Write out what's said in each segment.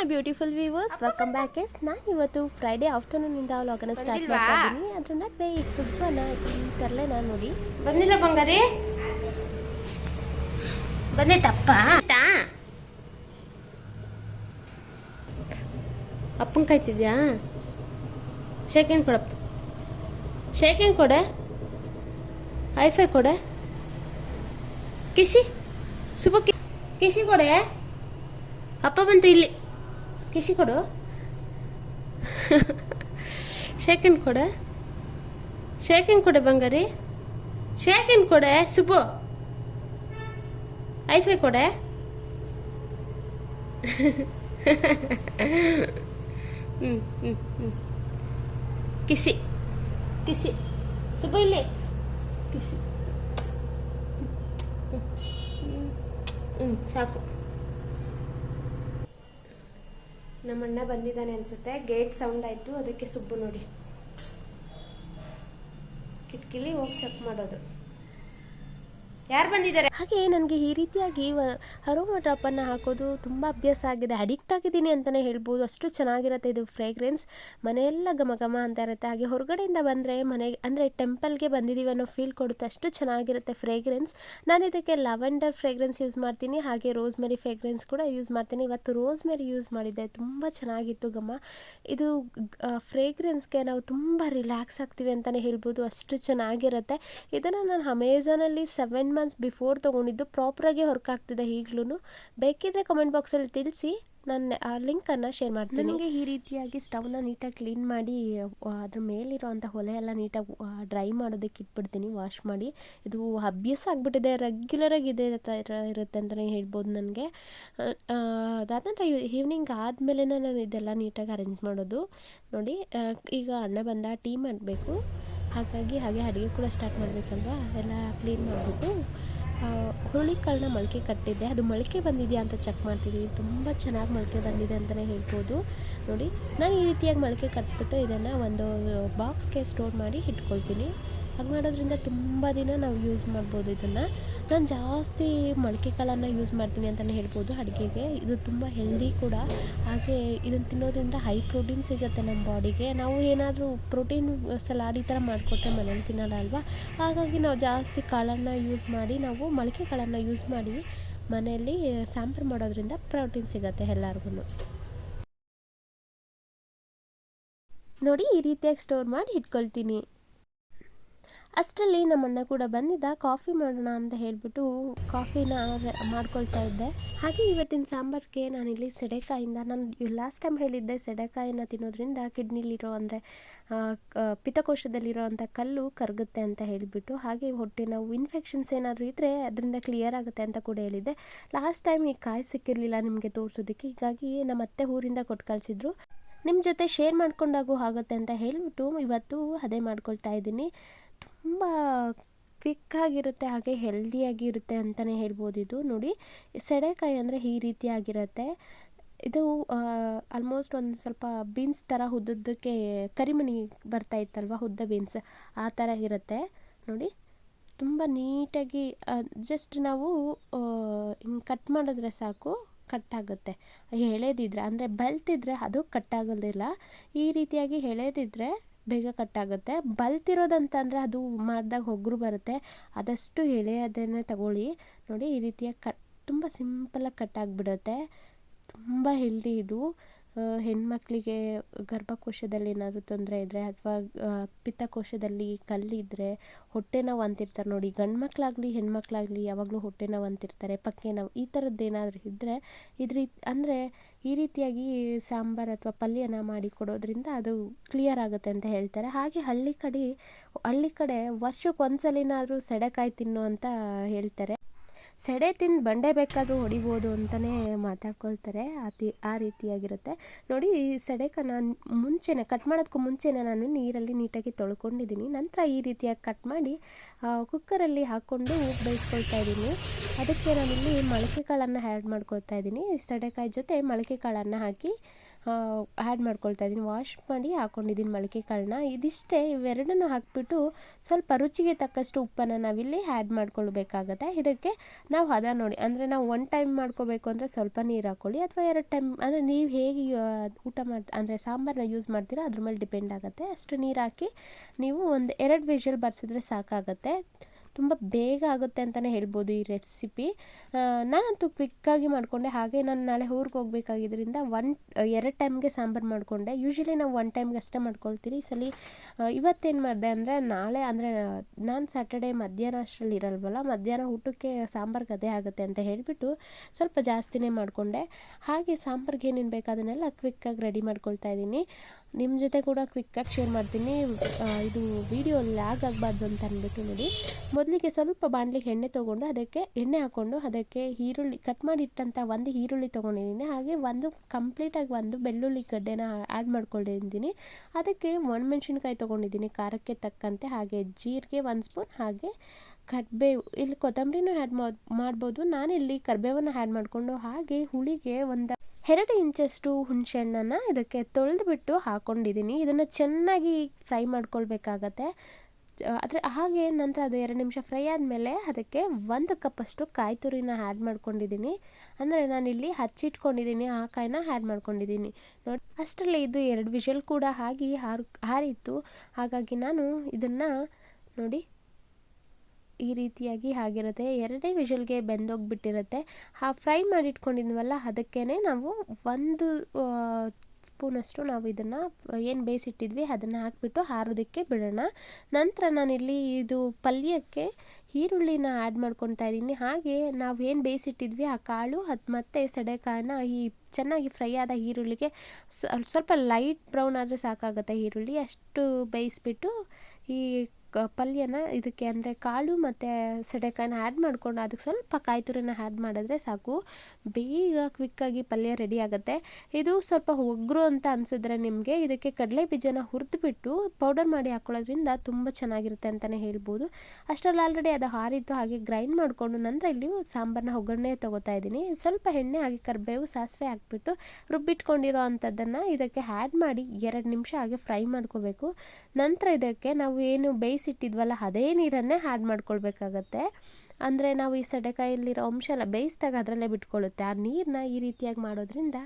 My beautiful viewers welcome back yes ನಾನು ಇವತ್ತು Friday afternoon ಇಂದ ವ್ಲಾಗನ್ನು ಸ್ಟಾರ್ಟ್ ಮಾಡ್ತಿದ್ದೀನಿ ಅದ್ರ ನಡುವೆ ಈ ಸುಬ್ಬನ ಈ ತರಲೆ ನಾನು ನೋಡಿ. ಬಂದಿಲ್ಲ ಬಂಗಾರಿ? ಬಂದೆ ತಪ್ಪ ಅಪ್ಪನ ಕಾಯ್ತಿದ್ಯಾ ಶೇಕೆಂಡ್ ಕೊಡಪ್ಪ. ಶೇಕೆಂಡ್ ಕೊಡೆ? ಐಫೈ ಕೊಡೆ? ಕಿಸಿ? ಸುಬ್ಬ ಕಿಸಿ ಕೊಡೆ? ಅಪ್ಪ ಬಂತು ಇಲ್ಲಿ. ಕಿಸಿ ಕೊಡು. ಶೇಕೆಂಡ್ ಕೊಡೆ. ಶೇಕೆಂಡ್ ಕೊಡೆ ಬಂಗಾರಿ. ಶೇಕೆಂಡ್ ಕೊಡೆ ಸುಬ್ಬು. ಐಫೈ ಕೊಡೆ. ಹ್ಞೂ ಹ್ಞೂ ಹ್ಞೂ ಕಿಸಿ. ಕಿಸಿ. ಸುಬ್ಬು ಇಲ್ಲಿ. ಕಿಸಿ. ಹ್ಞೂ ಸಾಕು. ನಮ್ಮಣ್ಣ ಬಂದಿದ್ದಾನೆ ಅನ್ಸುತ್ತೆ. ಗೇಟ್ ಸೌಂಡ್ ಆಯಿತು. ಅದಕ್ಕೆ ಸುಬ್ಬು ನೋಡಿ. ಕಿಟಕಿಲಿ ಹೋಗಿ ಚೆಕ್ ಮಾಡೋದು. ಯಾರು ಬಂದಿದ್ದಾರೆ? ಹಾಗೆ ನನಗೆ ಈ ರೀತಿಯಾಗಿ ಅರೋಮಾ ಡ್ರಾಪನ್ನು ಹಾಕೋದು ತುಂಬ ಅಭ್ಯಾಸ ಆಗಿದೆ. ಅಡಿಕ್ಟ್ ಆಗಿದ್ದೀನಿ ಅಂತಲೇ ಹೇಳ್ಬೋದು. ಅಷ್ಟು ಚೆನ್ನಾಗಿರುತ್ತೆ ಇದು ಫ್ರೇಗ್ರೆನ್ಸ್ ಮನೆಯೆಲ್ಲ ಘಮ ಘಮ ಅಂತ ಇರುತ್ತೆ. ಹಾಗೆ ಹೊರಗಡೆಯಿಂದ ಬಂದರೆ ಮನೆಗೆ ಅಂದರೆ ಟೆಂಪಲ್ಗೆ ಬಂದಿದ್ದೀವಿ ಅನ್ನೋ ಫೀಲ್ ಕೊಡುತ್ತೆ. ಅಷ್ಟು ಚೆನ್ನಾಗಿರುತ್ತೆ ಫ್ರೇಗ್ರೆನ್ಸ್ ನಾನು ಇದಕ್ಕೆ ಲ್ಯಾವೆಂಡರ್ ಫ್ರೇಗ್ರೆನ್ಸ್ ಯೂಸ್ ಮಾಡ್ತೀನಿ. ಹಾಗೆ ರೋಸ್ ಮೆರಿ ಫ್ರೇಗ್ರೆನ್ಸ್ ಕೂಡ ಯೂಸ್ ಮಾಡ್ತೀನಿ. ಇವತ್ತು ರೋಸ್ಮೆರಿ ಯೂಸ್ ಮಾಡಿದ್ದೆ. ತುಂಬ ಚೆನ್ನಾಗಿತ್ತು ಘಮ. ಇದು ಫ್ರೇಗ್ರೆನ್ಸ್ಗೆ ನಾವು ತುಂಬ ರಿಲ್ಯಾಕ್ಸ್ ಆಗ್ತೀವಿ ಅಂತಲೇ ಹೇಳ್ಬೋದು. ಅಷ್ಟು ಚೆನ್ನಾಗಿರುತ್ತೆ. ಇದನ್ನು ನಾನು ಅಮೆಝಾನಲ್ಲಿ ಸೆವೆನ್ ಮಂತ್ಸ್ ಬಿಫೋರ್ ತೊಗೊಂಡಿದ್ದು ಪ್ರಾಪರಾಗಿ ಹೊರಕಾಗ್ತಿದೆ ಈಗಲೂ ಬೇಕಿದ್ರೆ ಕಮೆಂಟ್ ಬಾಕ್ಸಲ್ಲಿ ತಿಳಿಸಿ, ನಾನು, ಆ ಲಿಂಕನ್ನು ಶೇರ್ ಮಾಡ್ತೀನಿ. ನನಗೆ ಈ ರೀತಿಯಾಗಿ ಸ್ಟವ್ನ ನೀಟಾಗಿ ಕ್ಲೀನ್ ಮಾಡಿ ಅದ್ರ ಮೇಲಿರುವಂಥ ಹೊಲೆ ಎಲ್ಲ ನೀಟಾಗಿ ಡ್ರೈ ಮಾಡೋದಕ್ಕೆ ಇಟ್ಬಿಡ್ತೀನಿ ವಾಶ್ ಮಾಡಿ. ಇದು ಅಭ್ಯಾಸ ಆಗಿಬಿಟ್ಟಿದೆ ರೆಗ್ಯುಲರಾಗಿ ಇದೇ ಥರ ಇರುತ್ತೆ ಅಂತಲೇ ಹೇಳ್ಬೋದು ನನಗೆ. ಅದಾದ ನಂತರ ಈವ್ನಿಂಗ್ ಆದಮೇಲೆ ನಾನು ಇದೆಲ್ಲ ನೀಟಾಗಿ ಅರೇಂಜ್ ಮಾಡೋದು. ನೋಡಿ ಈಗ ಅಣ್ಣ ಬಂದ, ಟೀ ಮಾಡಬೇಕು. ಹಾಗಾಗಿ ಹಾಗೆ ಅಡುಗೆ ಕೂಡ ಸ್ಟಾರ್ಟ್ ಮಾಡಬೇಕಲ್ವಾ? ಎಲ್ಲ ಕ್ಲೀನ್ ಮಾಡಿಬಿಟ್ಟು ಹುರುಳಿಕಾಳನ್ನ ಮೊಳಕೆ ಕಟ್ಟಿದ್ದೆ. ಅದು ಮೊಳಕೆ ಬಂದಿದೆಯಾ ಅಂತ ಚೆಕ್ ಮಾಡ್ತಿದ್ದೀನಿ ತುಂಬ ಚೆನ್ನಾಗಿ ಮೊಳಕೆ ಬಂದಿದೆ ಅಂತಲೇ ಹೇಳ್ಬೋದು. ನೋಡಿ, ನಾನು ಈ ರೀತಿಯಾಗಿ ಮೊಳಕೆ ಕಟ್ಬಿಟ್ಟು ಇದನ್ನು ಒಂದು ಬಾಕ್ಸ್ಗೆ ಸ್ಟೋರ್ ಮಾಡಿ ಇಟ್ಕೊಳ್ತೀನಿ. ಹಾಗೆ ಮಾಡೋದ್ರಿಂದ ತುಂಬ ದಿನ ನಾವು ಯೂಸ್ ಮಾಡ್ಬೋದು ಇದನ್ನು. ನಾನು ಜಾಸ್ತಿ ಮೊಳಕೆ ಕಾಳನ್ನು ಯೂಸ್ ಮಾಡ್ತೀನಿ ಅಂತಲೇ ಹೇಳ್ಬೋದು ಅಡುಗೆಗೆ. ಇದು ತುಂಬ ಹೆಲ್ದಿ ಕೂಡ. ಹಾಗೆ ಇದನ್ನು ತಿನ್ನೋದ್ರಿಂದ ಹೈ ಪ್ರೋಟೀನ್ ಸಿಗುತ್ತೆ ನಮ್ಮ ಬಾಡಿಗೆ. ನಾವು ಏನಾದರೂ ಪ್ರೋಟೀನ್ ಸಲಾಡ್ ಈ ಥರ ಮಾಡಿಕೊಟ್ರೆ ಮನೇಲಿ ತಿನ್ನೋಲ್ಲ ಅಲ್ವಾ? ಹಾಗಾಗಿ ನಾವು ಜಾಸ್ತಿ ಕಾಳನ್ನು ಯೂಸ್ ಮಾಡಿ, ನಾವು ಮೊಳಕೆ ಕಾಳನ್ನು ಯೂಸ್ ಮಾಡಿ ಮನೆಯಲ್ಲಿ ಸಾಂಬಾರು ಮಾಡೋದ್ರಿಂದ ಪ್ರೋಟೀನ್ ಸಿಗುತ್ತೆ ಎಲ್ಲರಿಗೂ ನೋಡಿ ಈ ರೀತಿಯಾಗಿ ಸ್ಟೋರ್ ಮಾಡಿ ಇಟ್ಕೊಳ್ತೀನಿ. ಅಷ್ಟರಲ್ಲಿ ನಮ್ಮಣ್ಣ ಕೂಡ ಬಂದಿದ್ದ, ಕಾಫಿ ಮಾಡೋಣ ಅಂತ ಹೇಳಿಬಿಟ್ಟು ಕಾಫಿನ ಮಾಡ್ಕೊಳ್ತಾ ಇದ್ದೆ. ಹಾಗೆ ಇವತ್ತಿನ ಸಾಂಬಾರಿಗೆ ನಾನಿಲ್ಲಿ ಸೆಡೆಕಾಯಿಂದ, ನಾನು ಲಾಸ್ಟ್ ಟೈಮ್ ಹೇಳಿದ್ದೆ ಸೆಡೆಕಾಯಿನ ತಿನ್ನೋದ್ರಿಂದ ಕಿಡ್ನಿಲಿರೋ ಅಂದರೆ ಪಿತ್ತಕೋಶದಲ್ಲಿರೋ ಅಂಥ ಕಲ್ಲು ಕರಗುತ್ತೆ ಅಂತ ಹೇಳಿಬಿಟ್ಟು, ಹಾಗೆ ಹೊಟ್ಟೆ ನಾವು ಇನ್ಫೆಕ್ಷನ್ಸ್ ಏನಾದರೂ ಇದ್ದರೆ ಅದರಿಂದ ಕ್ಲಿಯರ್ ಆಗುತ್ತೆ ಅಂತ ಕೂಡ ಹೇಳಿದ್ದೆ. ಲಾಸ್ಟ್ ಟೈಮ್ ಈ ಕಾಯಿ ಸಿಕ್ಕಿರಲಿಲ್ಲ ನಿಮಗೆ ತೋರಿಸೋದಕ್ಕೆ, ಹೀಗಾಗಿ ನಮ್ಮ ಅತ್ತೆ ಊರಿಂದ ಕೊಟ್ಟು ಕಳಿಸಿದ್ರು. ನಿಮ್ಮ ಜೊತೆ ಶೇರ್ ಮಾಡ್ಕೊಂಡಾಗೂ ಆಗುತ್ತೆ ಅಂತ ಹೇಳಿಬಿಟ್ಟು ಇವತ್ತು ಅದೇ ಮಾಡ್ಕೊಳ್ತಾ ಇದ್ದೀನಿ. ತುಂಬ ಕ್ವಿಕ್ಕಾಗಿರುತ್ತೆ ಹಾಗೆ ಹೆಲ್ದಿಯಾಗಿ ಇರುತ್ತೆ ಅಂತಲೇ ಹೇಳ್ಬೋದು ಇದು. ನೋಡಿ ಸೆಡೆಕಾಯಿ ಅಂದರೆ ಈ ರೀತಿಯಾಗಿರುತ್ತೆ ಇದು ಆಲ್ಮೋಸ್ಟ್ ಒಂದು ಸ್ವಲ್ಪ ಬೀನ್ಸ್ ಥರ ಉದ್ದುದ್ದಕ್ಕೆ ಕರಿಮಣಿ ಬರ್ತಾ ಇತ್ತಲ್ವ ಉದ್ದ ಬೀನ್ಸ್ ಆ ಥರ ಇರುತ್ತೆ. ನೋಡಿ, ತುಂಬ ನೀಟಾಗಿ ಜಸ್ಟ್ ನಾವು ಹಿಂಗೆ ಕಟ್ ಮಾಡಿದ್ರೆ ಸಾಕು ಕಟ್ ಆಗುತ್ತೆ. ಎಳೆದಿದ್ರೆ, ಅಂದರೆ ಬಲ್ತಿದ್ರೆ ಅದು ಕಟ್ ಆಗೋದಿಲ್ಲ ಈ ರೀತಿಯಾಗಿ ಎಳೆದಿದ್ರೆ ಬೇಗ ಕಟ್ಟಾಗುತ್ತೆ. ಬಲ್ತಿರೋದಂತಂದರೆ ಅದು ಮಾಡಿದಾಗ ಹೊಗರು ಬರುತ್ತೆ. ಆದಷ್ಟು ಎಳೆಯೋದನ್ನೇ ತಗೊಳ್ಳಿ. ನೋಡಿ ಈ ರೀತಿಯಾಗಿ ಕಟ್ ತುಂಬ ಸಿಂಪಲ್ಲಾಗಿ ಕಟ್ಟಾಗಿಬಿಡುತ್ತೆ. ತುಂಬ ಹೆಲ್ದಿ ಇದು. ಆ, ಮಕ್ಕಳಿಗೆ ಗರ್ಭಕೋಶದಲ್ಲಿ ಏನಾದರೂ ತೊಂದರೆ ಇದ್ದರೆ ಅಥವಾ ಪಿತ್ತಕೋಶದಲ್ಲಿ ಕಲ್ಲಿದ್ದರೆ ಹೊಟ್ಟೆ ನೋವು ಅಂತಿರ್ತಾರೆ ನೋಡಿ. ಗಂಡು ಮಕ್ಕಳಾಗಲಿ ಹೆಣ್ಮಕ್ಳಾಗಲಿ ಯಾವಾಗಲೂ ಹೊಟ್ಟೆ ನೋವು ಅಂತಿರ್ತಾರೆ ಪಕ್ಕೆ ನೋವು. ಈ ಥರದ್ದು ಏನಾದರೂ ಇದ್ದರೆ ಇದ್ರ ಅಂದರೆ ಈ ರೀತಿಯಾಗಿ ಸಾಂಬಾರು ಅಥವಾ ಪಲ್ಯನ ಮಾಡಿ ಕೊಡೋದ್ರಿಂದ ಅದು ಕ್ಲಿಯರ್ ಆಗುತ್ತೆ ಅಂತ ಹೇಳ್ತಾರೆ. ಹಾಗೆ ಹಳ್ಳಿ ಕಡೆ ಹಳ್ಳಿ ಕಡೆ ವರ್ಷಕ್ಕೆ ಒಂದ್ಸಲಿನಾದರೂ ಸೆಡೆಕಾಯಿ ತಿನ್ನು ಅಂತ ಹೇಳ್ತಾರೆ. ಸೆಡೆ ತಿಂದು ಬಂಡೆ ಬೇಕಾದರೂ ಹೊಡಿಬೋದು ಅಂತಲೇ ಮಾತಾಡ್ಕೊಳ್ತಾರೆ. ಅತಿ ಆ ರೀತಿಯಾಗಿರುತ್ತೆ. ನೋಡಿ, ಈ ನಾನು ಮುಂಚೆನೇ ಕಟ್ ಮಾಡೋದಕ್ಕೂ ಮುಂಚೆನೇ ನಾನು ನೀರಲ್ಲಿ ನೀಟಾಗಿ ತೊಳ್ಕೊಂಡಿದ್ದೀನಿ. ನಂತರ ಈ ರೀತಿಯಾಗಿ ಕಟ್ ಮಾಡಿ ಕುಕ್ಕರಲ್ಲಿ ಹಾಕ್ಕೊಂಡು ಬೇಯಿಸ್ಕೊಳ್ತಾ ಇದ್ದೀನಿ. ಅದಕ್ಕೆ ನಾನಿಲ್ಲಿ ಮೊಳಕೆ ಕಾಳನ್ನು ಆ್ಯಡ್ ಮಾಡ್ಕೊಳ್ತಾ ಇದ್ದೀನಿ. ಸಡೆಕಾಯಿ ಜೊತೆ ಮೊಳಕೆ ಕಾಳನ್ನು ಹಾಕಿ ಆ್ಯಡ್ ಮಾಡ್ಕೊಳ್ತಾ ಇದ್ದೀನಿ ವಾಶ್ ಮಾಡಿ ಹಾಕ್ಕೊಂಡಿದ್ದೀನಿ ಮೊಳಕೆ ಕಾಳನ್ನ ಇದಿಷ್ಟೇ ಇವೆರಡನ್ನು ಹಾಕಿಬಿಟ್ಟು ಸ್ವಲ್ಪ ರುಚಿಗೆ ತಕ್ಕಷ್ಟು ಉಪ್ಪನ್ನು ನಾವಿಲ್ಲಿ ಆ್ಯಡ್ ಮಾಡ್ಕೊಳ್ಬೇಕಾಗತ್ತೆ. ಇದಕ್ಕೆ ನಾವು ಹದ ನೋಡಿ. ಅಂದರೆ ನಾವು ಒನ್ ಟೈಮ್ ಮಾಡ್ಕೋಬೇಕು ಅಂದರೆ ಸ್ವಲ್ಪ ನೀರು ಹಾಕ್ಕೊಳ್ಳಿ ಅಥವಾ ಎರಡು ಟೈಮ್ ಅಂದರೆ ನೀವು ಹೇಗೆ ಊಟ ಮಾಡಿ, ಅಂದರೆ ಸಾಂಬಾರನ್ನ ಯೂಸ್ ಮಾಡ್ತೀರಾ ಅದ್ರ ಮೇಲೆ ಡಿಪೆಂಡ್ ಆಗುತ್ತೆ. ಅಷ್ಟು ನೀರು ಹಾಕಿ ನೀವು ಒಂದು ಎರಡು ವಿಷಲ್ ಬರ್ಸಿದ್ರೆ ಸಾಕಾಗತ್ತೆ. ತುಂಬ ಬೇಗ ಆಗುತ್ತೆ ಅಂತಲೇ ಹೇಳ್ಬೋದು ಈ ರೆಸಿಪಿ ನಾನಂತೂ ಕ್ವಿಕ್ಕಾಗಿ ಮಾಡಿಕೊಂಡೆ. ಹಾಗೆ ನಾನು ನಾಳೆ ಊರಿಗೆ ಹೋಗ್ಬೇಕಾಗಿದ್ದರಿಂದ ಒನ್ ಎರಡು ಟೈಮ್ಗೆ ಸಾಂಬಾರು ಮಾಡಿಕೊಂಡೆ. ಯೂಶ್ವಲಿ ನಾವು ಒನ್ ಟೈಮ್ಗೆ ಅಷ್ಟೇ ಮಾಡ್ಕೊಳ್ತೀನಿ ಈ ಸಲ ಇವತ್ತೇನು ಮಾಡಿದೆ ಅಂದರೆ ನಾಳೆ ಅಂದರೆ ನಾನು ಸ್ಯಾಟರ್ಡೇ ಮಧ್ಯಾಹ್ನ ಅಷ್ಟರಲ್ಲಿ ಇರಲ್ವಲ್ಲ, ಮಧ್ಯಾಹ್ನ ಊಟಕ್ಕೆ ಸಾಂಬಾರ್ಗೆ ಅದೇ ಆಗುತ್ತೆ ಅಂತ ಹೇಳಿಬಿಟ್ಟು ಸ್ವಲ್ಪ ಜಾಸ್ತಿನೇ ಮಾಡಿಕೊಂಡೆ. ಹಾಗೆ ಸಾಂಬಾರ್ಗೆ ಏನೇನು ಬೇಕು ಅದನ್ನೆಲ್ಲ ಕ್ವಿಕ್ಕಾಗಿ ರೆಡಿ ಮಾಡ್ಕೊಳ್ತಾ ಇದ್ದೀನಿ. ನಿಮ್ಮ ಜೊತೆ ಕೂಡ ಕ್ವಿಕ್ಕಾಗಿ ಶೇರ್ ಮಾಡ್ತೀನಿ. ಇದು ವಿಡಿಯೋ ಲ್ಯಾಗ್ ಆಗಬಾರ್ದು ಅಂತ ಅಂದ್ಬಿಟ್ಟು ನೋಡಿ. ಮೊದಲಿಗೆ ಸ್ವಲ್ಪ ಬಾಣಲಿಗೆ ಎಣ್ಣೆ ತೊಗೊಂಡು ಅದಕ್ಕೆ ಎಣ್ಣೆ ಹಾಕ್ಕೊಂಡು ಅದಕ್ಕೆ ಈರುಳ್ಳಿ ಕಟ್ ಮಾಡಿ ಇಟ್ಟಂಥ ಒಂದು ಈರುಳ್ಳಿ ತೊಗೊಂಡಿದ್ದೀನಿ. ಹಾಗೆ ಒಂದು ಕಂಪ್ಲೀಟಾಗಿ ಒಂದು ಬೆಳ್ಳುಳ್ಳಿ ಗಡ್ಡೆನ ಆ್ಯಡ್ ಮಾಡ್ಕೊಂಡಿದ್ದೀನಿ. ಅದಕ್ಕೆ ಒಣಮೆಣ್ಸಿನ್ಕಾಯಿ ತೊಗೊಂಡಿದ್ದೀನಿ, ಖಾರಕ್ಕೆ ತಕ್ಕಂತೆ. ಹಾಗೆ ಜೀರಿಗೆ ಒಂದು ಸ್ಪೂನ್ ಹಾಗೆ ಕರ್ಬೇವು ಇಲ್ಲಿ ಕೊತ್ತಂಬರಿನೂ ಆ್ಯಡ್ ಮಾಡ್ಬೋದು. ನಾನಿಲ್ಲಿ ಕರಿಬೇವನ್ನು ಆ್ಯಡ್ ಮಾಡಿಕೊಂಡು ಹಾಗೆ ಹುಳಿಗೆ ಒಂದು ಎರಡು ಇಂಚಷ್ಟು ಹುಣಸೆಹಣ್ಣನ್ನು ಇದಕ್ಕೆ ತೊಳೆದುಬಿಟ್ಟು ಹಾಕ್ಕೊಂಡಿದ್ದೀನಿ ಇದನ್ನು ಚೆನ್ನಾಗಿ ಫ್ರೈ ಮಾಡ್ಕೊಳ್ಬೇಕಾಗತ್ತೆ. ಆದರೆ ಹಾಗೆ ನಂತರ ಅದು ಎರಡು ನಿಮಿಷ ಫ್ರೈ ಆದಮೇಲೆ ಅದಕ್ಕೆ ಒಂದು ಕಪ್ಪಷ್ಟು ಕಾಯಿ ತುರಿನ ಆ್ಯಡ್ ಮಾಡ್ಕೊಂಡಿದ್ದೀನಿ. ಅಂದರೆ ನಾನಿಲ್ಲಿ ಹಚ್ಚಿಟ್ಕೊಂಡಿದ್ದೀನಿ, ಆ ಕಾಯಿನ ಆ್ಯಡ್ ಮಾಡ್ಕೊಂಡಿದ್ದೀನಿ. ನೋಡಿ, ಅಷ್ಟರಲ್ಲಿ ಇದು ಎರಡು ವಿಷಲ್ ಕೂಡ ಆಗಿ ಹಾರ್, ಹಾರಿತ್ತು. ಹಾಗಾಗಿ ನಾನು ಇದನ್ನು ನೋಡಿ, ಈ ರೀತಿಯಾಗಿ ಆಗಿರುತ್ತೆ. ಎರಡೇ ವಿಷಲ್ಗೆ ಬೆಂದೋಗ್ಬಿಟ್ಟಿರುತ್ತೆ. ಆ ಫ್ರೈ ಮಾಡಿಟ್ಕೊಂಡಿದ್ವಲ್ಲ ಅದಕ್ಕೇ ನಾವು ಒಂದು ಸ್ಪೂನಷ್ಟು ನಾವು ಇದನ್ನು ಏನು ಬೇಯಿಸಿಟ್ಟಿದ್ವಿ ಅದನ್ನು ಹಾಕಿಬಿಟ್ಟು ಹಾರೋದಕ್ಕೆ ಬಿಡೋಣ. ನಂತರ ನಾನಿಲ್ಲಿ ಇದು ಪಲ್ಯಕ್ಕೆ ಈರುಳ್ಳಿನ ಆ್ಯಡ್ ಮಾಡ್ಕೊತಾ ಇದ್ದೀನಿ. ಹಾಗೆ ನಾವು ಏನು ಬೇಯಿಸಿಟ್ಟಿದ್ವಿ ಆ ಕಾಳು, ಅದು ಮತ್ತು ಸಡೆಕಾಯನ್ನ ಈ ಚೆನ್ನಾಗಿ ಫ್ರೈ ಆದ ಈರುಳ್ಳಿಗೆ ಸ್ವ- ಸ್ವಲ್ಪ ಲೈಟ್ ಬ್ರೌನ್ ಆದರೆ ಸಾಕಾಗುತ್ತೆ ಈರುಳ್ಳಿ. ಅಷ್ಟು ಬೇಯಿಸ್ಬಿಟ್ಟು ಈ ಕ, ಪಲ್ಯನ ಇದಕ್ಕೆ ಅಂದರೆ ಕಾಳು ಮತ್ತು ಸೆಡೆಕಾಯಿನ ಆ್ಯಡ್ ಮಾಡ್ಕೊಂಡು ಅದಕ್ಕೆ ಸ್ವಲ್ಪ ಕಾಯಿ ತುರಿನ ಆ್ಯಡ್ ಮಾಡಿದ್ರೆ ಸಾಕು. ಬೇಗ ಕ್ವಿಕ್ಕಾಗಿ ಪಲ್ಯ ರೆಡಿ ಆಗುತ್ತೆ. ಇದು ಸ್ವಲ್ಪ ಒಗ್ರು ಅಂತ ಅನಿಸಿದ್ರೆ ನಿಮಗೆ ಇದಕ್ಕೆ ಕಡಲೆ ಬೀಜನ ಹುರಿದ್ಬಿಟ್ಟು ಪೌಡರ್ ಮಾಡಿ ಹಾಕ್ಕೊಳ್ಳೋದ್ರಿಂದ ತುಂಬ ಚೆನ್ನಾಗಿರುತ್ತೆ ಅಂತಲೇ ಹೇಳ್ಬೋದು. ಅಷ್ಟರಲ್ಲಿ ಆಲ್ರೆಡಿ ಅದು ಹಾರಿದ್ದು ಹಾಗೆ ಗ್ರೈಂಡ್ ಮಾಡಿಕೊಂಡು ನಂತರ ಇಲ್ಲಿ ಸಾಂಬಾರನ್ನ ಒಗ್ಗರಣೆ ತೊಗೋತಾ ಇದ್ದೀನಿ. ಸ್ವಲ್ಪ ಎಣ್ಣೆ ಹಾಗೆ ಕರಿಬೇವು ಸಾಸಿವೆ ಹಾಕ್ಬಿಟ್ಟು ರುಬ್ಬಿಟ್ಕೊಂಡಿರೋ ಅಂಥದ್ದನ್ನು ಇದಕ್ಕೆ ಆ್ಯಡ್ ಮಾಡಿ ಎರಡು ನಿಮಿಷ ಹಾಗೆ ಫ್ರೈ ಮಾಡ್ಕೋಬೇಕು. ನಂತರ ಇದಕ್ಕೆ ನಾವು ಏನು ಬೇಯಿಸಿಟ್ಟಿದ್ವಲ್ಲ, ಅದೇ ನೀರನ್ನೇ ಆ್ಯಡ್ ಮಾಡ್ಕೊಳ್ಬೇಕಾಗತ್ತೆ. ಅಂದರೆ ನಾವು ಈ ಸಡೆಕಾಯಲ್ಲಿರೋ ಅಂಶ ಎಲ್ಲ ಬೇಯಿಸಿದಾಗ ಅದರಲ್ಲೇ ಬಿಟ್ಕೊಳ್ಳುತ್ತೆ. ಆ ನೀರನ್ನ ಈ ರೀತಿಯಾಗಿ ಮಾಡೋದ್ರಿಂದ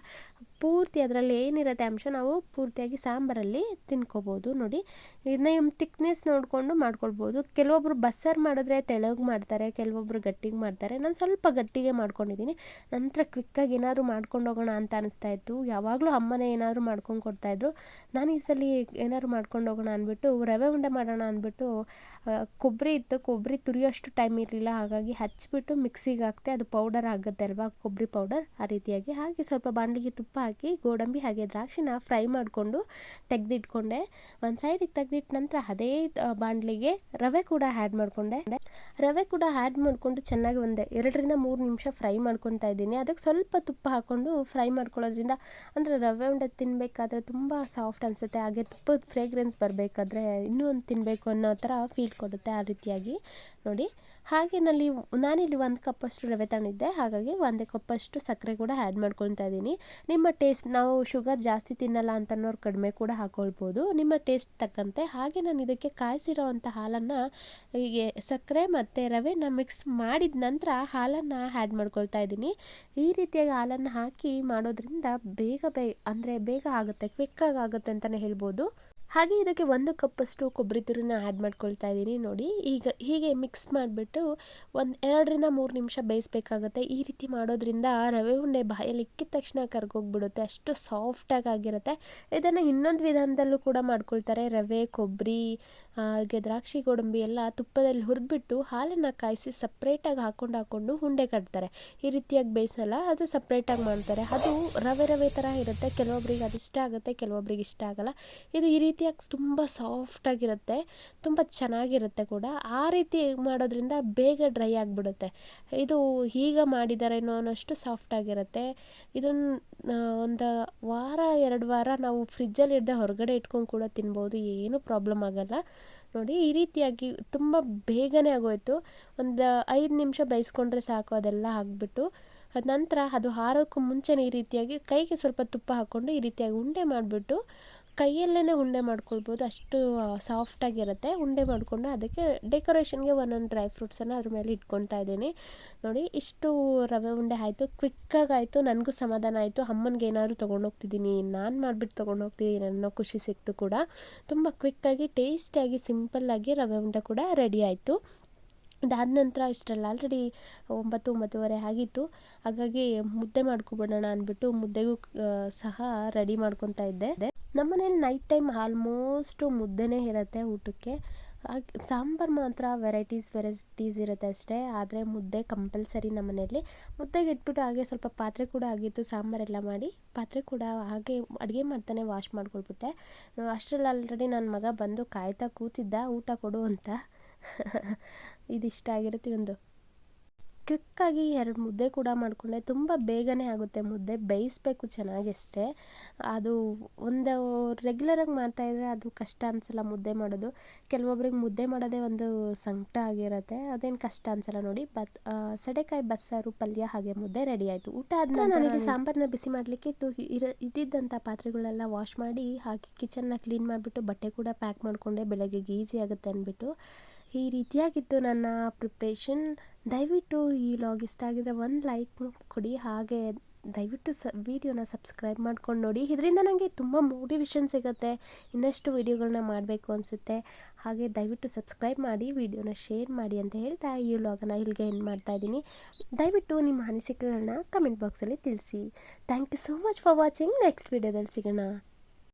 ಪೂರ್ತಿ ಅದರಲ್ಲಿ ಏನಿರುತ್ತೆ ಅಂಶ ನಾವು ಪೂರ್ತಿಯಾಗಿ ಸಾಂಬಾರಲ್ಲಿ ತಿನ್ಕೋಬೋದು ನೋಡಿ. ಇದನ್ನ ನಿಮ್ಮ ತಿಕ್ನೆಸ್ ನೋಡಿಕೊಂಡು ಮಾಡ್ಕೊಳ್ಬೋದು. ಕೆಲವೊಬ್ರು ಬಸ್ಸಾರು ಮಾಡಿದ್ರೆ ತೆಳಗೆ ಮಾಡ್ತಾರೆ, ಕೆಲವೊಬ್ರು ಗಟ್ಟಿಗೆ ಮಾಡ್ತಾರೆ. ನಾನು ಸ್ವಲ್ಪ ಗಟ್ಟಿಗೆ ಮಾಡ್ಕೊಂಡಿದ್ದೀನಿ ನಂತರ ಕ್ವಿಕ್ಕಾಗಿ ಏನಾದರೂ ಮಾಡ್ಕೊಂಡು ಹೋಗೋಣ ಅಂತ ಅನಿಸ್ತಾ ಇತ್ತು. ಯಾವಾಗಲೂ ಅಮ್ಮನೇ ಏನಾದರೂ ಮಾಡ್ಕೊಂಡು ಕೊಡ್ತಾಯಿದ್ರು ನಾನು ಈ ಸಲ ಏನಾದ್ರು ಮಾಡ್ಕೊಂಡು ಹೋಗೋಣ ಅಂದ್ಬಿಟ್ಟು ರವೆ ಉಂಡೆ ಮಾಡೋಣ ಅಂದ್ಬಿಟ್ಟು ಕೊಬ್ಬರಿ ಇತ್ತು. ಕೊಬ್ಬರಿ ತುರಿಯೋಷ್ಟು ಟೈಮ್ ಇರಲಿಲ್ಲ. ಹಾಗಾಗಿ ಹಚ್ಚಿಬಿಟ್ಟು ಮಿಕ್ಸಿಗೆ ಹಾಕ್ತೆ. ಅದು ಪೌಡರ್ ಆಗುತ್ತೆ ಅಲ್ವಾ? ಕೊಬ್ಬರಿ ಪೌಡರ್ ಆ ರೀತಿಯಾಗಿ ಹಾಗೆ ಸ್ವಲ್ಪ ಬಾಣಲಿಗೆ ತುಪ್ಪ ಗೋಡಂಬಿ ಹಾಗೆ ದ್ರಾಕ್ಷಿನ ಫ್ರೈ ಮಾಡಿಕೊಂಡು ತೆಗೆದಿಟ್ಕೊಂಡೆ. ಒಂದು ಸೈಡಿಗೆ ತೆಗೆದಿಟ್ಟ ನಂತರ ಅದೇ ಬಾಣಲಿಗೆ ರವೆ ಕೂಡ ಆ್ಯಡ್ ಮಾಡಿಕೊಂಡೆ. ರವೆ ಕೂಡ ಆ್ಯಡ್ ಮಾಡಿಕೊಂಡು ಚೆನ್ನಾಗಿ ಒಂದು ಎರಡರಿಂದ ಮೂರು ನಿಮಿಷ ಫ್ರೈ ಮಾಡ್ಕೊತಾ ಇದ್ದೀನಿ. ಅದಕ್ಕೆ ಸ್ವಲ್ಪ ತುಪ್ಪ ಹಾಕ್ಕೊಂಡು ಫ್ರೈ ಮಾಡ್ಕೊಳ್ಳೋದ್ರಿಂದ ಅಂದರೆ ರವೆ ಉಂಡೆ ತಿನ್ನಬೇಕಾದ್ರೆ ತುಂಬ ಸಾಫ್ಟ್ ಅನಿಸುತ್ತೆ. ಹಾಗೆ ತುಪ್ಪದ ಫ್ರೇಗ್ರೆನ್ಸ್ ಬರಬೇಕಾದ್ರೆ ಇನ್ನೂ ಒಂದು ತಿನ್ನಬೇಕು ಅನ್ನೋ ಥರ ಫೀಲ್ ಕೊಡುತ್ತೆ ಆ ರೀತಿಯಾಗಿ. ನೋಡಿ, ಹಾಗೆ ನಲ್ಲಿ ನಾನಿಲ್ಲಿ ಒಂದು ಕಪ್ಪಷ್ಟು ರವೆ ತಗೊಂಡಿದ್ದೆ ಹಾಗಾಗಿ ಒಂದೇ ಕಪ್ಪಷ್ಟು ಸಕ್ಕರೆ ಕೂಡ ಆ್ಯಡ್ ಮಾಡ್ಕೊತಾ ಇದ್ದೀನಿ. ನಿಮ್ಮ ಟೇಸ್ಟ್ ನಾವು ಶುಗರ್ ಜಾಸ್ತಿ ತಿನ್ನಲ್ಲ ಅಂತನ್ನೋರು ಕಡಿಮೆ ಕೂಡ ಹಾಕ್ಕೊಳ್ಬೋದು ನಿಮ್ಮ ಟೇಸ್ಟ್ ತಕ್ಕಂತೆ ಹಾಗೆ ನಾನು ಇದಕ್ಕೆ ಕಾಯಿಸಿರೋ ಅಂಥ ಹಾಲನ್ನು ಹೀಗೆ ಸಕ್ಕರೆ ಮತ್ತು ರವೆನ ಮಿಕ್ಸ್ ಮಾಡಿದ ನಂತರ ಹಾಲನ್ನು ಆ್ಯಡ್ ಮಾಡ್ಕೊಳ್ತಾ ಇದ್ದೀನಿ. ಈ ರೀತಿಯಾಗಿ ಹಾಲನ್ನು ಹಾಕಿ ಮಾಡೋದ್ರಿಂದ ಬೇಗ ಬೇ ಅಂದರೆ ಬೇಗ ಆಗುತ್ತೆ ಕ್ವಿಕ್ಕಾಗಿ ಆಗುತ್ತೆ ಅಂತಲೇ ಹೇಳ್ಬೋದು. ಹಾಗೆ ಇದಕ್ಕೆ ಒಂದು ಕಪ್ಪಷ್ಟು ಕೊಬ್ಬರಿ ತುರಿನ ಆ್ಯಡ್ ಮಾಡ್ಕೊಳ್ತಾ ಇದ್ದೀನಿ ನೋಡಿ. ಈಗ ಹೀಗೆ ಮಿಕ್ಸ್ ಮಾಡಿಬಿಟ್ಟು ಒಂದು ಎರಡರಿಂದ ಮೂರು ನಿಮಿಷ ಬೇಯಿಸ್ಬೇಕಾಗುತ್ತೆ. ಈ ರೀತಿ ಮಾಡೋದ್ರಿಂದ ರವೆ ಉಂಡೆ ಬಾಯಲ್ಲಿ ಇಕ್ಕಿದ ತಕ್ಷಣ ಕರ್ಗೋಗ್ಬಿಡುತ್ತೆ. ಅಷ್ಟು ಸಾಫ್ಟಾಗಿ ಆಗಿರುತ್ತೆ. ಇದನ್ನು ಇನ್ನೊಂದು ವಿಧಾನದಲ್ಲೂ ಕೂಡ ಮಾಡ್ಕೊಳ್ತಾರೆ. ರವೆ, ಕೊಬ್ಬರಿ ಹಾಗೆ ದ್ರಾಕ್ಷಿ ಗೋಡಂಬಿ ಎಲ್ಲ ತುಪ್ಪದಲ್ಲಿ ಹುರಿದ್ಬಿಟ್ಟು ಹಾಲನ್ನು ಕಾಯಿಸಿ ಸಪ್ರೇಟಾಗಿ ಹಾಕ್ಕೊಂಡು ಹಾಕ್ಕೊಂಡು ಉಂಡೆ ಕಟ್ತಾರೆ. ಈ ರೀತಿಯಾಗಿ ಬೇಯಿಸಲ್ಲ, ಅದು ಸಪ್ರೇಟಾಗಿ ಮಾಡ್ತಾರೆ. ಅದು ರವೆ ರವೆ ಥರ ಇರುತ್ತೆ. ಕೆಲವೊಬ್ರಿಗೆ ಅದು ಇಷ್ಟ ಆಗುತ್ತೆ, ಕೆಲವೊಬ್ರಿಗೆ ಇಷ್ಟ ಆಗಲ್ಲ. ಇದು ಈ ರೀತಿಯಾಗಿ ತುಂಬ ಸಾಫ್ಟಾಗಿರುತ್ತೆ ತುಂಬ ಚೆನ್ನಾಗಿರುತ್ತೆ ಕೂಡ. ಆ ರೀತಿ ಮಾಡೋದ್ರಿಂದ ಬೇಗ ಡ್ರೈ ಆಗಿಬಿಡುತ್ತೆ. ಇದು ಈಗ ಮಾಡಿದಾರೇನೋ ಅನ್ನೋಷ್ಟು ಸಾಫ್ಟಾಗಿರುತ್ತೆ ಇದನ್ನು ಒಂದು ವಾರ, ಎರಡು ವಾರ ನಾವು ಫ್ರಿಜ್ಜಲ್ಲಿ ಇಡದೆ ಹೊರಗಡೆ ಇಟ್ಕೊಂಡು ಕೂಡ ತಿನ್ಬೋದು, ಏನೂ ಪ್ರಾಬ್ಲಮ್ ಆಗಲ್ಲ. ನೋಡಿ ಈ ರೀತಿಯಾಗಿ ತುಂಬ ಬೇಗನೆ ಆಗೋಯ್ತು. ಒಂದು ಐದು ನಿಮಿಷ ಬೇಯಿಸ್ಕೊಂಡ್ರೆ ಸಾಕು, ಅದೆಲ್ಲ ಹಾಕ್ಬಿಟ್ಟು. ಅದ ನಂತರ ಅದು ಹಾರೋಕ್ಕೂ ಮುಂಚೆನೇ ಈ ರೀತಿಯಾಗಿ ಕೈಗೆ ಸ್ವಲ್ಪ ತುಪ್ಪ ಹಾಕ್ಕೊಂಡು ಈ ರೀತಿಯಾಗಿ ಉಂಡೆ ಮಾಡಿಬಿಟ್ಟು ಕೈಯಲ್ಲೇ ಉಂಡೆ ಮಾಡ್ಕೊಳ್ಬೋದು, ಅಷ್ಟು ಸಾಫ್ಟಾಗಿರುತ್ತೆ ಉಂಡೆ ಮಾಡಿಕೊಂಡು ಅದಕ್ಕೆ ಡೆಕೋರೇಷನ್ಗೆ ಒಂದೊಂದು ಡ್ರೈ ಫ್ರೂಟ್ಸನ್ನು ಅದ್ರ ಮೇಲೆ ಇಟ್ಕೊತಾ ಇದ್ದೀನಿ. ನೋಡಿ, ಇಷ್ಟು ರವೆ ಉಂಡೆ ಆಯಿತು. ಕ್ವಿಕ್ಕಾಗಿ ಆಯಿತು. ನನಗೂ ಸಮಾಧಾನ ಆಯಿತು. ಅಮ್ಮನಿಗೆ ಏನಾದರೂ ತೊಗೊಂಡೋಗ್ತಿದ್ದೀನಿ ನಾನು ಮಾಡಿಬಿಟ್ಟು ತೊಗೊಂಡೋಗ್ತಿದ್ದೀನಿ ಅನ್ನೋ ಖುಷಿ ಸಿಕ್ತು ಕೂಡ. ತುಂಬ ಕ್ವಿಕ್ಕಾಗಿ ಟೇಸ್ಟಿಯಾಗಿ ಸಿಂಪಲ್ಲಾಗಿ ರವೆ ಉಂಡೆ ಕೂಡ ರೆಡಿ ಆಯಿತು. ಅದಾದ ನಂತರ ಇಷ್ಟರಲ್ಲಿ ಆಲ್ರೆಡಿ ಒಂಬತ್ತು, ಒಂಬತ್ತುವರೆ ಆಗಿತ್ತು. ಹಾಗಾಗಿ ಮುದ್ದೆ ಮಾಡ್ಕೊಬಿಡೋಣ ಅಂದ್ಬಿಟ್ಟು ಮುದ್ದೆಗೂ ಸಹ ರೆಡಿ ಮಾಡ್ಕೊತಾ ಇದ್ದೆ. ನಮ್ಮನೇಲಿ ನೈಟ್ ಟೈಮ್ ಆಲ್ಮೋಸ್ಟು ಮುದ್ದೆನೇ ಇರುತ್ತೆ ಊಟಕ್ಕೆ. ಸಾಂಬಾರು ಮಾತ್ರ ವೆರೈಟೀಸ್ ವೆರೈಟೀಸ್ ಇರುತ್ತೆ ಅಷ್ಟೇ. ಆದರೆ ಮುದ್ದೆ ಕಂಪಲ್ಸರಿ ಮನೆಯಲ್ಲಿ ಮುದ್ದೆಗೆ ಇಟ್ಬಿಟ್ಟು ಹಾಗೆ ಸ್ವಲ್ಪ ಪಾತ್ರೆ ಕೂಡ ಆಗಿತ್ತು ಸಾಂಬಾರೆಲ್ಲ ಮಾಡಿ ಪಾತ್ರೆ ಕೂಡ ಹಾಗೆ ಅಡುಗೆ ಮಾಡ್ತಾನೆ ವಾಶ್ ಮಾಡ್ಕೊಳ್ಬಿಟ್ಟೆ. ಅಷ್ಟರಲ್ಲಿ ಆಲ್ರೆಡಿ ನನ್ನ ಮಗ ಬಂದು ಕಾಯ್ತಾ ಕೂತಿದ್ದ, ಊಟ ಕೊಡು ಅಂತ. ಇದಿಷ್ಟ ಆಗಿರುತ್ತೆ ಒಂದು ಕ್ವಿಕ್ಕಾಗಿ ಎರಡು ಮುದ್ದೆ ಕೂಡ ಮಾಡಿಕೊಂಡೆ. ತುಂಬ ಬೇಗನೆ ಆಗುತ್ತೆ ಮುದ್ದೆ. ಬೇಯಿಸ್ಬೇಕು ಚೆನ್ನಾಗಷ್ಟೇ ಅದು ಒಂದು ರೆಗ್ಯುಲರಾಗಿ ಮಾಡ್ತಾಯಿದ್ರೆ ಅದು ಕಷ್ಟ ಅನಿಸಲ್ಲ ಮುದ್ದೆ ಮಾಡೋದು. ಕೆಲವೊಬ್ರಿಗೆ ಮುದ್ದೆ ಮಾಡೋದೇ ಒಂದು ಸಂಕಟ ಆಗಿರುತ್ತೆ. ಅದೇನು ಕಷ್ಟ ಅನಿಸಲ್ಲ ನೋಡಿ. ಬತ್ ಸಡೆಕಾಯಿ ಬಸ್ಸಾರು ಪಲ್ಯ ಹಾಗೆ ಮುದ್ದೆ ರೆಡಿ ಆಯಿತು. ಊಟ ಆದ ನಾನಿಲ್ಲಿ ಸಾಂಬಾರನ್ನ ಬಿಸಿ ಮಾಡಲಿಕ್ಕೆ ಇಟ್ಟು ಇರ ಇದ್ದಿದ್ದಂಥ ಪಾತ್ರೆಗಳೆಲ್ಲ ವಾಶ್ ಮಾಡಿ ಹಾಕಿ ಕಿಚನ್ನ ಕ್ಲೀನ್ ಮಾಡಿಬಿಟ್ಟು ಬಟ್ಟೆ ಕೂಡ ಪ್ಯಾಕ್ ಮಾಡಿಕೊಂಡೆ. ಬೆಳಗ್ಗೆಗೆ ಈಸಿ ಆಗುತ್ತೆ ಅಂದ್ಬಿಟ್ಟು ಈ ರೀತಿಯಾಗಿತ್ತು ನನ್ನ ಪ್ರಿಪ್ರೇಷನ್ ದಯವಿಟ್ಟು ಈ ಲಾಗ್ ಇಷ್ಟ ಆಗಿದ್ರೆ ಒಂದು ಲೈಕ್ ಕೊಡಿ. ಹಾಗೆ ದಯವಿಟ್ಟು ಸ ವೀಡಿಯೋನ ಸಬ್ಸ್ಕ್ರೈಬ್ ಮಾಡ್ಕೊಂಡು ನೋಡಿ. ಇದರಿಂದ ನನಗೆ ತುಂಬ ಮೋಟಿವೇಶನ್ ಸಿಗುತ್ತೆ. ಇನ್ನಷ್ಟು ವೀಡಿಯೋಗಳನ್ನ ಮಾಡಬೇಕು ಅನಿಸುತ್ತೆ. ಹಾಗೆ ದಯವಿಟ್ಟು ಸಬ್ಸ್ಕ್ರೈಬ್ ಮಾಡಿ ವೀಡಿಯೋನ ಶೇರ್ ಮಾಡಿ ಅಂತ ಹೇಳ್ತಾ ಈ ವ್ಲಾಗನ್ನ ಇಲ್ಲಿಗೆ ಎಂಡ್ ಮಾಡ್ತಾ ಇದ್ದೀನಿ. ದಯವಿಟ್ಟು ನಿಮ್ಮ ಅನಿಸಿಕೆಗಳನ್ನ ಕಮೆಂಟ್ ಬಾಕ್ಸಲ್ಲಿ ತಿಳಿಸಿ. Thank you so much for watching next ವೀಡಿಯೋದಲ್ಲಿ ಸಿಗೋಣ.